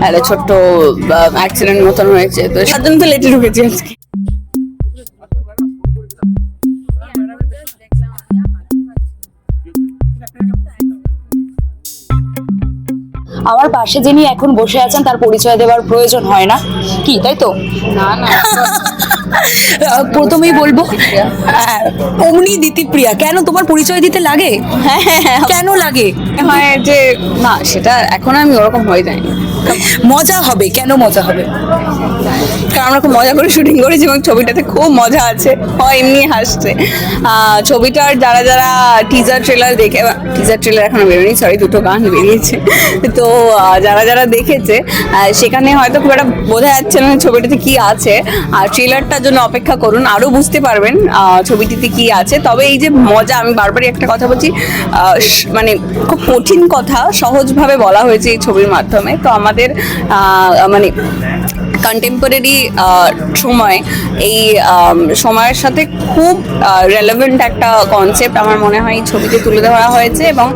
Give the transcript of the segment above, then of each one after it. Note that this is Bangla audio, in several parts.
একটা ছোট্ট অ্যাক্সিডেন্ট মতন হয়েছে। তো সাত জন তো লেটে ঢুকেছি আজকে। আমার পাশে যিনি এখন বসে আছেন তার পরিচয় দেওয়ার প্রয়োজন হয় না। কি তাই তো? না না প্রথমেই বলব অমনি দিতিপ্রিয়া কেন তোমার পরিচয় দিতে লাগে? হ্যাঁ কেন লাগে? হয় যে না সেটা এখন আমি ওরকম হয়ে যায়নি মজা হবে কেন মজা হবে? কারণ আমরা খুব মজা করে শুটিং করেছি এবং ছবিটাতে খুব মজা আছে। হয় এমনি হাসছে। ছবিটার যারা যারা টিজার ট্রেলার দেখে টিজার ট্রেলার এখনও বেরোয়নি সরি দুটো গান বেরিয়েছে। তো যারা যারা দেখেছে সেখানে হয়তো খুব একটা বোঝা যাচ্ছে না ছবিটাতে কি আছে। আর ট্রেলারটার জন্য অপেক্ষা করুন, আরও বুঝতে পারবেন ছবিটিতে কি আছে। তবে এই যে মজা, আমি বারবারই একটা কথা বলছি মানে খুব কঠিন কথা সহজভাবে বলা হয়েছে এই ছবির মাধ্যমে। তো আমাদের মানে কন্টেম্পোরারি সময় এই সময়ের সাথে খুব রেলেভেন্ট একটা কনসেপ্ট আমার মনে হয় এই ছবিতে তুলে ধরা হয়েছে এবং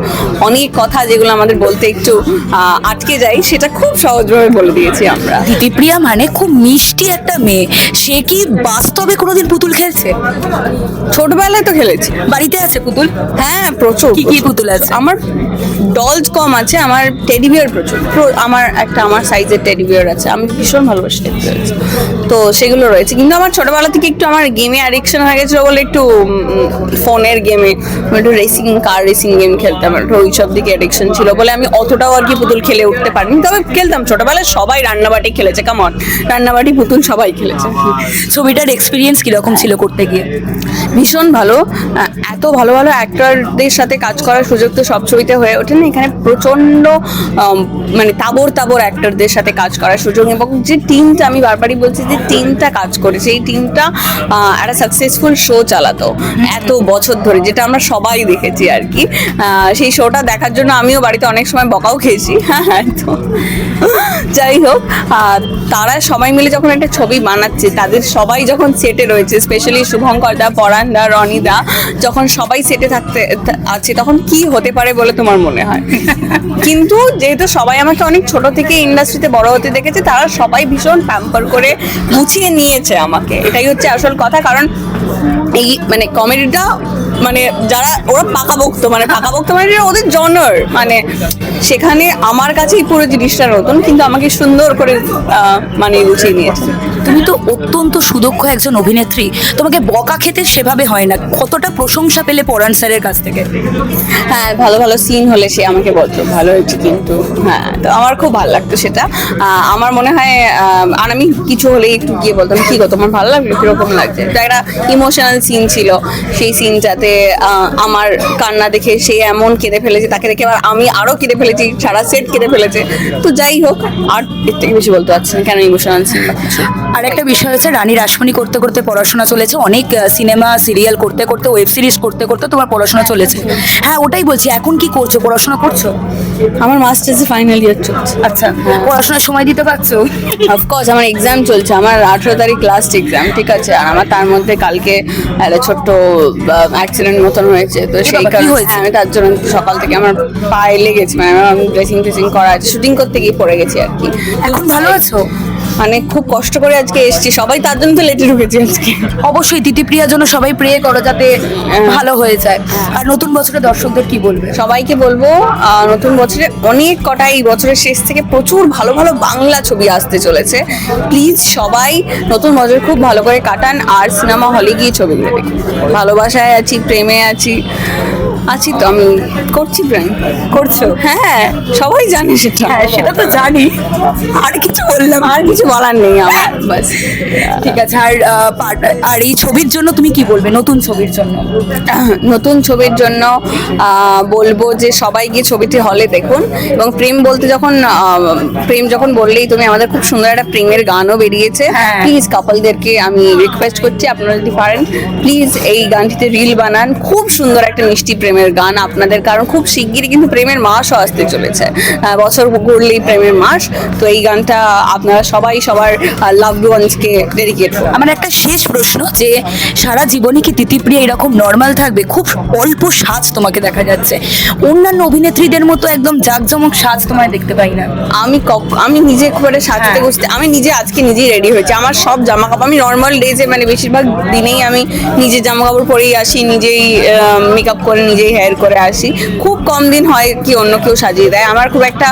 অনেক কথা যেগুলো আমাদের বলতে একটু আটকে যায় সেটা খুব সহজভাবে বলে দিয়েছি আমরা। দিতিপ্রিয়া মানে খুব মিষ্টি একটা মেয়ে। সে কি বাস্তবে কোনোদিন পুতুল খেলছে? ছোটবেলায় তো খেলেছি। বাড়িতে আছে পুতুল? হ্যাঁ প্রচুর কি কি পুতুল আছে? আমার ডলস কম আছে আমার টেডি বিয়ার প্রচুর। আমার একটা আমার সাইজের টেডি বিয়ার আছে। আমি ভীষণ ভালোবাসি। তো সেগুলো রয়েছে। কিন্তু আমার ছোটবেলা থেকে একটু আমার গেমে অ্যাডিকশন হয়ে গেছিল বলে একটু ফোনের গেমে একটু রেসিং কার রেসিং গেম খেলতাম। একটু ওই সব দিকে অ্যাডিকশন ছিল বলে আমি অতটাও আর কি পুতুল খেলে উঠতে পারিনি। তবে খেলতাম। ছোটবেলায় সবাই রান্নাবাটি খেলেছে। কেমন রান্নাবাটি পুতুল সবাই খেলেছে। ছবিটার এক্সপিরিয়েন্স কীরকম ছিল করতে গিয়ে? ভীষণ ভালো। এত ভালো ভালো অ্যাক্টরদের সাথে কাজ করার সুযোগ তো সব ছবিতে হয়ে ওঠে না এখানে প্রচণ্ড মানে তাবর তাবর অ্যাক্টরদের সাথে কাজ করার সুযোগ এবং যে টিমটা আমি বারবারই বলছি যে টিমটা কাজ করেছে। এই টিমটা একটা সাকসেসফুল শো চালাতো এত বছর ধরে যেটা আমরা সবাই দেখেছি আর কি। সেই শোটা দেখার জন্য আমিও বাড়িতে অনেক সময় বকাও খেয়েছি। হ্যাঁ তো যাই হোক তারা সবাই মিলে যখন একটা ছবি বানাচ্ছে তাদের সবাই যখন সেটে রয়েছে স্পেশালি শুভঙ্কর দা পরাণ দা রনি দা যখন সবাই সেটে থাকতে আছে তখন কি হতে পারে বলে তোমার মনে হয়? কিন্তু যেহেতু সবাই আমাকে অনেক ছোট থেকে ইন্ডাস্ট্রিতে বড় হতে দেখেছে তারা সবাই ভীষণ প্যাম্পার করে গুছিয়ে নিয়েছে আমাকে। এটাই হচ্ছে আসল কথা কারণ এই মানে কমেডিটা মানে যারা ওরা পাকা বক্ত মানে পাকা বক্ত মানে ওদের জনর। মানে সেখানে আমার কাছেই পুরো জিনিসটা নতুন কিন্তু আমাকে সুন্দর করে মানে গুছিয়ে নিয়েছে তুমি তো অত্যন্ত সুদক্ষ একজন অভিনেত্রী। তোমাকে বকা খেতে সেভাবে হয় না। কতটা প্রশংসা পেলে পরাণ স্যারের কাছ থেকে? হ্যাঁ ভালো ভালো সিন হলে সে আমাকে বলতো ভালো হয়েছে কিন্তু। হ্যাঁ তো আমার খুব ভালো লাগতো সেটা। আমার মনে হয় আর আমি কিছু হলেই একটু গিয়ে বলতাম কি গো তোমার ভালো লাগল? কীরকম লাগছে? একটা ইমোশনাল সিন ছিল সেই সিনটাতে আমার কান্না দেখে সে এমন কেঁদে ফেলেছে তাকে দেখে আবার আমি আরও কেঁদে ফেলেছি সারা সেট কেঁদে ফেলেছে। তো যাই হোক আর এর থেকে বেশি বলতে পারছি না কেন ইমোশনাল সিন আর একটা বিষয় হচ্ছে রানী রাসমণি করতে করতে পড়াশোনা চলেছে অনেক সিনেমা সিরিয়াল করতে করতে ওয়েব সিরিজ করতে করতে তোমার পড়াশোনা চলেছে। হ্যাঁ ওটাই বলছি এখন কি করছ? পড়াশোনা করছ? আমার মাস্টার্সে ফাইনাল ইয়ার চলছে। আচ্ছা পড়াশোনার সময় দিতে পারছ? অফকোর্স আমার এক্সাম চলছে আমার আঠেরো তারিখ লাস্ট এক্সাম ঠিক আছে? আর আমার তার মধ্যে কালকে একটা ছোট্ট অ্যাক্সিডেন্ট মতন হয়েছে। তো সেই কারণে আমি তার জন্য সকাল থেকে আমার পায়ে লেগেছে মানে আমার ড্রেসিং ট্রেসিং করা আছে শুটিং করতে গিয়ে পড়ে গেছি আর কি। এখন ভালো আছো? মানে খুব কষ্ট করে আজকে এসেছি। সবাই তার জন্য তো লেটে ঢুকেছি আজকে। অবশ্যই দিতিপ্রিয়ার জন্য সবাই প্রে করো যাতে ভালো হয়ে যায়। আর নতুন বছরে দর্শকদের কি বলবে? সবাইকে বলব নতুন বছরে অনেক কটা এই বছরের শেষ থেকে প্রচুর ভালো ভালো বাংলা ছবি আসতে চলেছে। প্লিজ সবাই নতুন বছর খুব ভালো করে কাটান আর সিনেমা হলে গিয়ে ছবিগুলো দেখুন। ভালোবাসায় আছি প্রেমে আছি। আছি তো। আমি করছি প্রেম করছ? হ্যাঁ সবাই জানে সেটা। হ্যাঁ সেটা তো জানি। আর কিছু বললাম। আর কিছু বলার নেই আমার বাস। ঠিক আছে আর আর এই ছবির জন্য তুমি কি বলবে? নতুন ছবির জন্য? নতুন ছবির জন্য বলব যে সবাই গিয়ে ছবিটি হলে দেখুন। এবং প্রেম বলতে যখন প্রেম যখন বললেই তুমি আমাদের খুব সুন্দর একটা প্রেমের গানও বেরিয়েছে। হ্যাঁ। প্লিজ কাপলদেরকে আমি রিকোয়েস্ট করছি আপনারা যদি পারেন প্লিজ এই গানটিতে রিল বানান। খুব সুন্দর একটা মিষ্টি প্রেমের গান আপনাদের কারণ খুব শিগগিরই কিন্তু প্রেমের মাসও আসতে চলেছে। বছর ঘুরলেই প্রেমের মাস। তো এই গানটা আপনারা সবাই সবার লাভড ওয়ান্সকে ডেডিকেট করুন। আমার একটা শেষ প্রশ্ন যে সারা জীবনে কি তিতিপ্রিয়া এরকম নর্মাল থাকবে? খুব অল্প সাজ তোমাকে দেখা যাচ্ছে। অন্যান্য অভিনেত্রীদের মতো একদম জাঁকজমক সাজ তোমায় দেখতে পাই না। আমি আমি নিজে খুব একটা সাজতে হ্যাঁ। গুছতে আমি নিজে আজকে নিজেই রেডি হয়েছি। আমার সব জামা কাপড় আমি নর্মাল ডেজে মানে বেশিরভাগ দিনেই আমি নিজে জামা কাপড় পরেই আসি নিজেই মেকআপ করে নিজেই হেয়ার করে আসি। খুব কম দিন হয় কি অন্য কেউ সাজিয়ে দেয়। আমার খুব একটা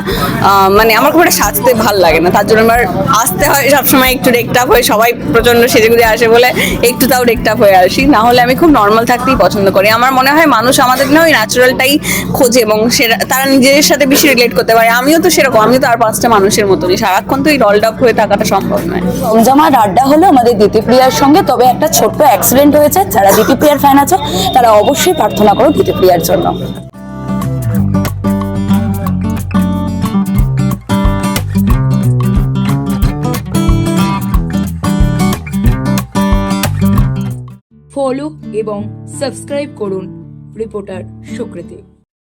মানে আমার খুব একটা সাজতে ভালো লাগে না। তার জন্য আমার আসতে হয় সবসময় একটু ডেকটাপ হয়ে, সবাই প্রচণ্ড সেজে গুজে আসে বলে একটু তাও ডেকটাপ হয়ে আসি। না হলে আমি খুব নর্মাল থাকতেই পছন্দ করি। আমার মনে হয় মানুষ আমাদের না ওই ন্যাচারালটাই খোঁজে এবং সেটা তারা নিজেদের সাথে বেশি রিলেট করতে পারে। আমিও তো সেরকম, আমিও তো আর পাঁচটা মানুষের মতনই। সারাক্ষণ তো এই রলড আপ হয়ে থাকাটা সম্ভব নয়। জমজমাট আড্ডা হলো আমাদের দিতিপ্রিয়ার সঙ্গে, তবে একটা ছোট্ট অ্যাক্সিডেন্ট হয়েছে। যারা দিতিপ্রিয়ার ফ্যান আছো, তারা অবশ্যই প্রার্থনা করো দিতিপ্রিয়ার জন্য। ফলো এবং সাবস্ক্রাইব করুন রিপোর্টার সুকৃতি